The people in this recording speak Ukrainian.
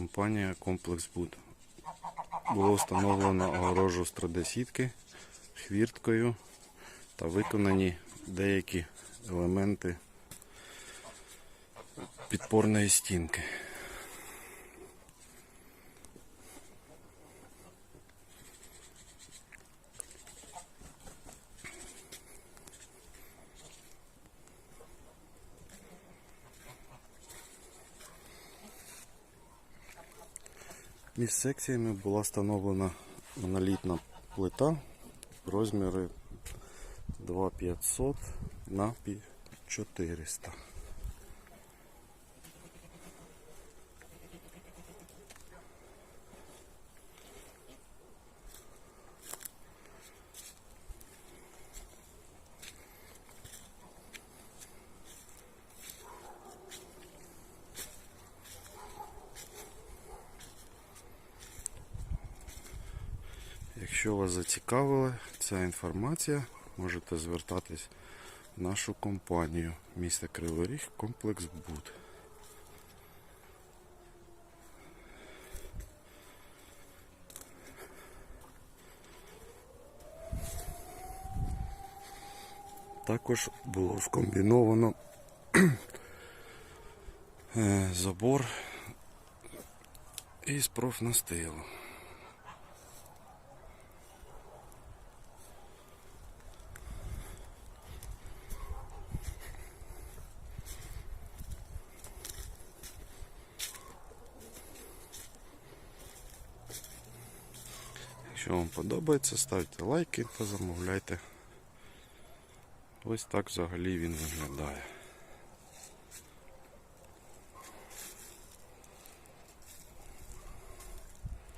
Компанія Комплекс Буд. Було встановлено огорожу з 3D-сітки хвірткою та виконані деякі елементи підпорної стінки. Між секціями була встановлена монолітна плита розміри 2500 на 400. Якщо вас зацікавила ця інформація, можете звертатись в нашу компанію міста Кривий Ріг комплекс Буд. Також було скомбіновано е, забор із профнастилу. Якщо вам подобається, ставте лайки та замовляйте. Ось так взагалі він виглядає.